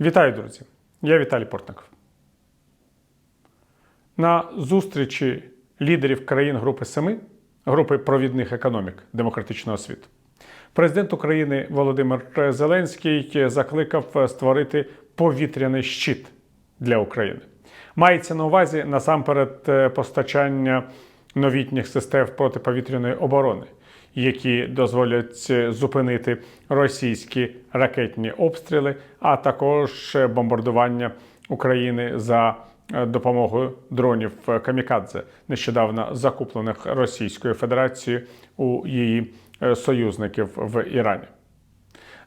Вітаю, друзі! Я Віталій Портников. На зустрічі лідерів країн Групи Семи, групи провідних економік демократичного світу, президент України Володимир Зеленський закликав створити повітряний щит для України. Мається на увазі насамперед е, постачання новітніх систем протиповітряної оборони, які дозволять е, зупинити російські ракетні обстріли, а також е, бомбардування України за е, допомогою дронів Камікадзе, нещодавно закуплених Російською Федерацією у її союзників в Ірані.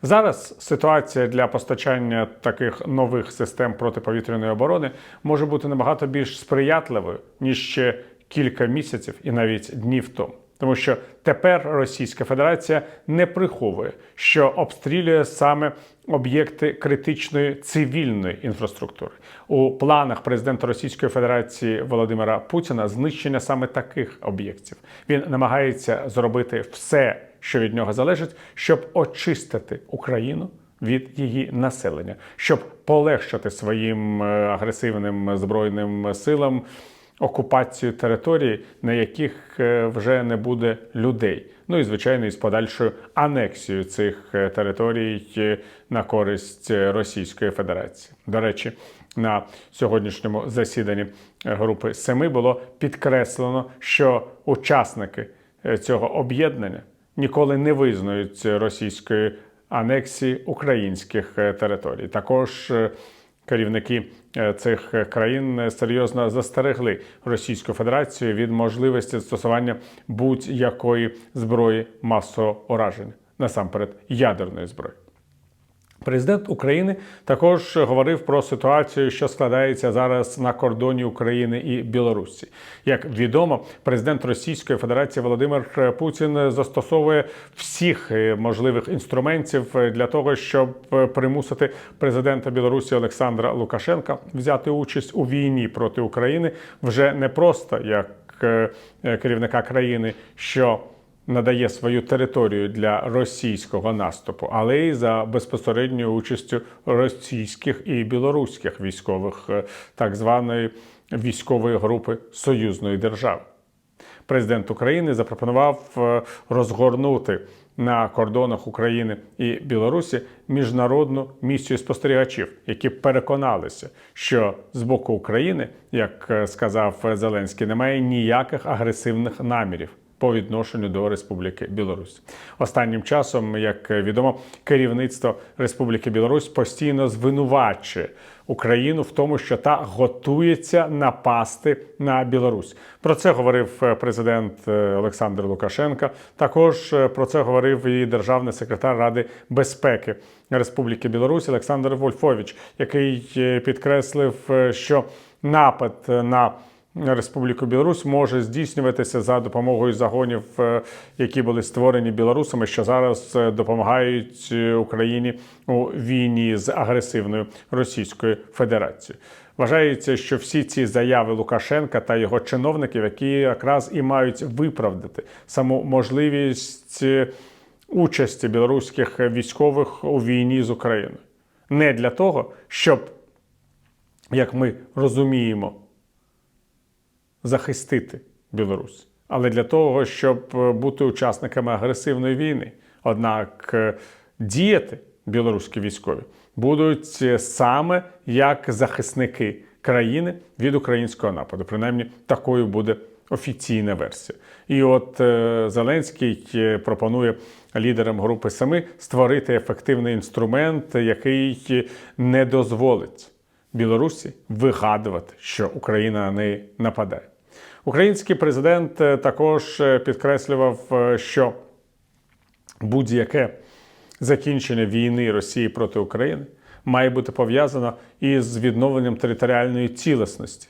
Зараз ситуація для постачання таких нових систем протиповітряної оборони може бути набагато більш сприятливою ніж ще кілька місяців і навіть днів тому. Тому що тепер Російська Федерація не приховує, що обстрілює саме об'єкти критичної цивільної інфраструктури. У планах президента Російської Федерації Володимира Путіна знищення саме таких об'єктів. Він намагається зробити все, що від нього залежить, щоб очистити Україну від її населення, щоб полегшити своїм е, агресивним збройним силам окупацію територій, на яких е, вже не буде людей. Ну і звичайно, із подальшою анексією цих е, територій е, на користь Російської Федерації. До речі, на сьогоднішньому засіданні групи Семи було підкреслено, що учасники цього об'єднання ніколи не визнають російської анексії українських територій. Також керівники е, цих е, країн е, серйозно застерегли Російську Федерацію від можливості застосування будь-якої зброї масового ураження, насамперед ядерної зброї. Президент України також говорив про ситуацію, що складається зараз на кордоні України і Білорусі. Як відомо, президент Російської Федерації Володимир Путін застосовує всіх е, можливих інструментів для того, щоб е, примусити президента Білорусі Олександра Лукашенка взяти участь у війні проти України вже не просто як е, керівника країни, що надає свою територію для російського наступу, але й за безпосередньою участю російських і білоруських військових е, так званої військової групи союзної держави. Президент України запропонував е, розгорнути на кордонах України і Білорусі міжнародну місію спостерігачів, які переконалися, що з боку України, як е, сказав Зеленський, немає ніяких агресивних намірів по відношенню до Республіки Білорусь. Останнім часом, як відомо, керівництво Республіки Білорусь постійно звинувачує Україну в тому, що та готується напасти на Білорусь. Про це говорив президент е, Олександр Лукашенко. Також е, про це говорив і державний секретар Ради безпеки Республіки Білорусь Олександр Вольфович, який е, підкреслив, е, що напад на Республіку Білорусь може здійснюватися за допомогою загонів, е, які були створені білорусами, що зараз е, допомагають е, Україні у війні з агресивною Російською Федерацією. Вважається, що всі ці заяви Лукашенка та його чиновників, які якраз і мають виправдати саму можливість участі білоруських військових у війні з Україною, не для того, щоб, як ми розуміємо, захистити Білорусь, але для того, щоб е, бути учасниками агресивної війни. Однак е, діяти білоруські військові будуть е, саме як захисники країни від українського нападу. Принаймні, такою буде офіційна версія. І от Зеленський пропонує лідерам групи Семи створити ефективний інструмент, який не дозволить Білорусі вигадувати, що Україна на неї нападає. Український президент також підкреслював, що будь-яке закінчення війни Росії проти України має бути пов'язано із відновленням територіальної цілісності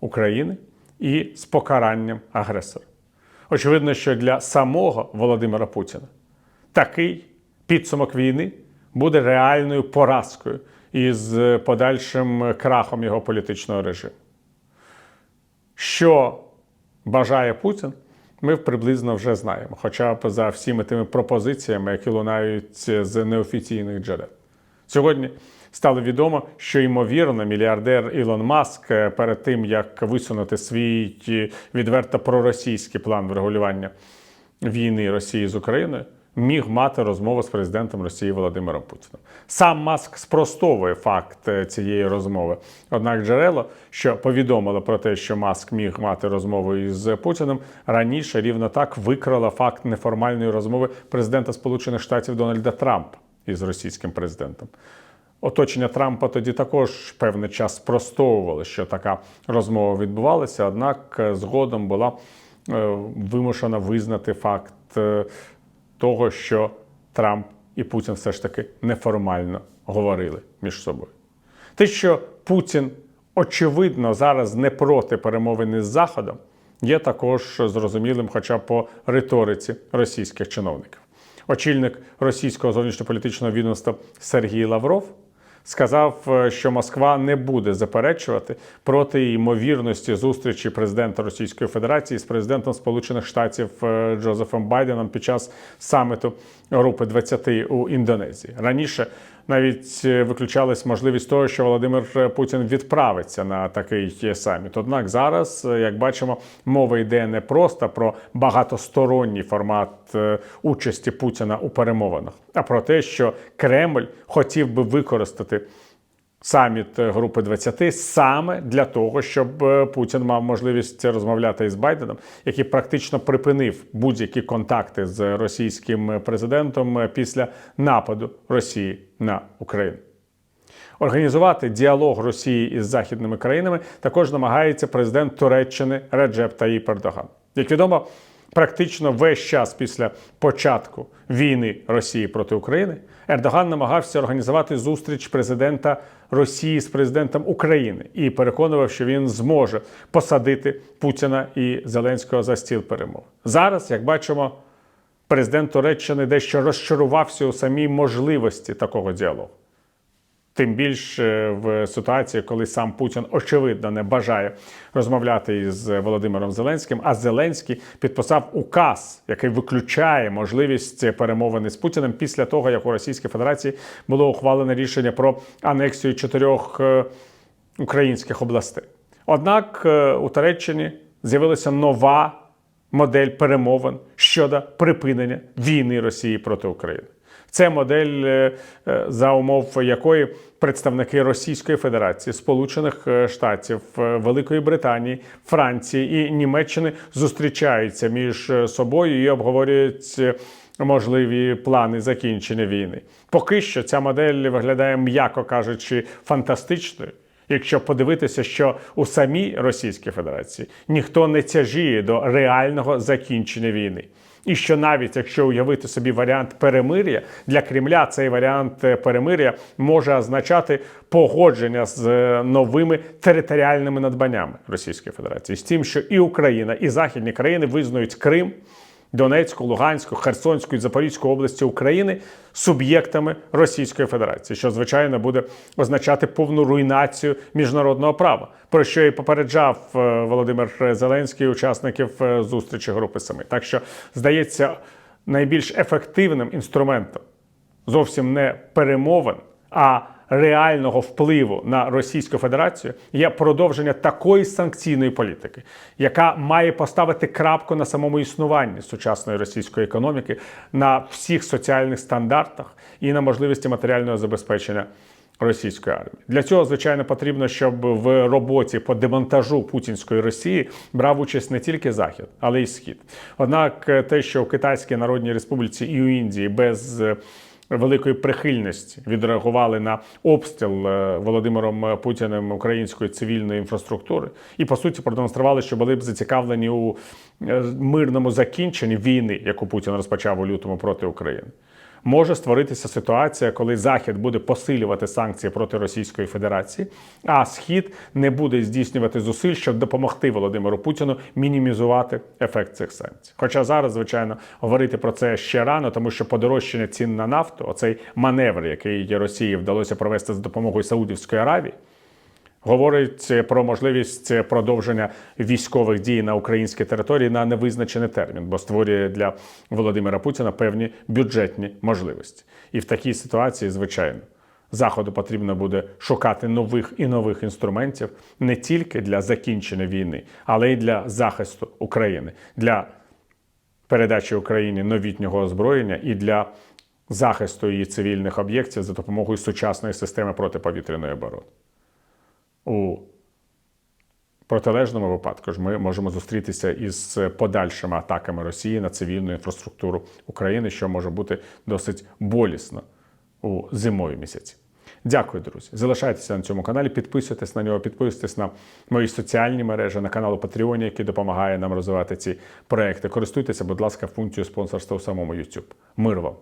України і з покаранням агресора. Очевидно, що для самого Володимира Путіна такий підсумок війни буде реальною поразкою із подальшим крахом його політичного режиму. Що бажає Путін, ми приблизно вже знаємо, хоча б за всіми тими пропозиціями, які лунають з неофіційних джерел. Сьогодні стало відомо, що ймовірно мільярдер Ілон Маск е, перед тим як висунути свій е, відверто проросійський план врегулювання війни Росії з Україною. Міг мати розмову з президентом Росії Володимиром Путіним. Сам Маск спростовує факт е, цієї розмови. Однак джерело, що повідомило про те, що Маск міг мати розмову із Путіним, раніше рівно так викрала факт неформальної розмови президента Сполучених Штатів Дональда Трампа із російським президентом. Оточення Трампа тоді також певний час спростовувало, що така розмова відбувалася, однак е, згодом була е, вимушена визнати факт того, що Трамп і Путін все ж таки неформально говорили між собою. Те, що Путін очевидно зараз не проти перемовини з Заходом, є також зрозумілим, хоча по риториці російських чиновників. Очільник російського зовнішньополітичного відомства Сергій Лавров сказав, е, що Москва не буде заперечувати проти ймовірності зустрічі президента Російської Федерації з президентом Сполучених Штатів е, Джозефом Байденом під час саміту Групи 20 у Індонезії. Раніше навіть е, виключалась можливість того, що Володимир Путін відправиться на такий саміт. Однак зараз, е, як бачимо, мова йде не просто про багатосторонній формат е, участі Путіна у перемовинах, а про те, що Кремль хотів би використати. Саміт Групи 20 саме для того, щоб е, Путін мав можливість розмовляти із Байденом, який практично припинив будь-які контакти з російським президентом після нападу Росії на Україну. Організувати діалог Росії із західними країнами також намагається президент Туреччини Реджеп Таїп Ердоган. Як відомо, практично весь час після початку війни Росії проти України Ердоган намагався організувати зустріч президента Росії з президентом України і переконував, що він зможе посадити Путіна і Зеленського за стіл перемов. Зараз, як бачимо, президент Туреччини дещо розчарувався у самій можливості такого діалогу. Тим більше в ситуації, коли сам Путін очевидно не бажає розмовляти із Володимиром Зеленським, а Зеленський підписав указ, який виключає можливість перемовини з Путіним після того, як у Російській Федерації було ухвалене рішення про анексію чотирьох е, українських областей. Однак е, у Туреччині з'явилася нова модель перемовин щодо припинення війни Росії проти України. Це модель, е, е, за умов якої представники Російської Федерації, Сполучених е, Штатів, Великої Британії, Франції і Німеччини зустрічаються між собою і обговорюють можливі плани закінчення війни. Поки що ця модель виглядає, м'яко кажучи, фантастичною. Якщо подивитися, що у самій Російській Федерації ніхто не тяжіє до реального закінчення війни. І що навіть якщо уявити собі варіант перемир'я для Кремля, цей варіант перемир'я може означати погодження з новими територіальними надбаннями Російської Федерації з тим, що і Україна, і західні країни визнають Крим. Донецьку, Луганську, Херсонську і Запорізьку області України суб'єктами Російської Федерації, що звичайно буде означати повну руйнацію міжнародного права, про що і попереджав е, Володимир Зеленський, учасників е, зустрічі Групи Семи. Так що здається найбільш ефективним інструментом зовсім не перемовин, а реального впливу на Російську Федерацію є продовження такої санкційної політики, яка має поставити крапку на самому існуванні сучасної російської економіки на всіх соціальних стандартах і на можливості матеріального забезпечення. Російської армії для цього звичайно потрібно, щоб в роботі по демонтажу путінської Росії брав участь не тільки Захід, але й Схід. Однак, те, що в Китайській Народній Республіці і у Індії без великої прихильності відреагували на обстріл е, Володимиром Путіним української цивільної інфраструктури, і по суті продемонстрували, що були б зацікавлені у е, мирному закінченні війни, яку Путін розпочав у лютому проти України може створитися ситуація, коли Захід буде посилювати санкції проти Російської Федерації, а Схід не буде здійснювати зусиль, щоб допомогти Володимиру Путіну мінімізувати ефект цих санкцій. Хоча зараз, звичайно, говорити про це ще рано, тому що подорожчання цін на нафту, оцей маневр, який Росії вдалося провести за допомогою Саудівської Аравії говорить про можливість продовження військових дій на українській території на невизначений термін, бо створює для Володимира Путіна певні бюджетні можливості. І в такій ситуації, звичайно, Заходу потрібно буде шукати нових і нових інструментів не тільки для закінчення війни, але й для захисту України, для передачі Україні новітнього озброєння і для захисту її цивільних об'єктів за допомогою сучасної системи протиповітряної оборони. У протилежному випадку ж ми можемо зустрітися із подальшими атаками Росії на цивільну інфраструктуру України, що може бути досить болісно у зимові місяці. Дякую, друзі. Залишайтеся на цьому каналі, підписуйтесь на нього, підписуйтесь на мої соціальні мережі, на канал у Патреоні, який допомагає нам розвивати ці проекти. Користуйтеся, будь ласка, функцією спонсорства у самому YouTube. Мир вам!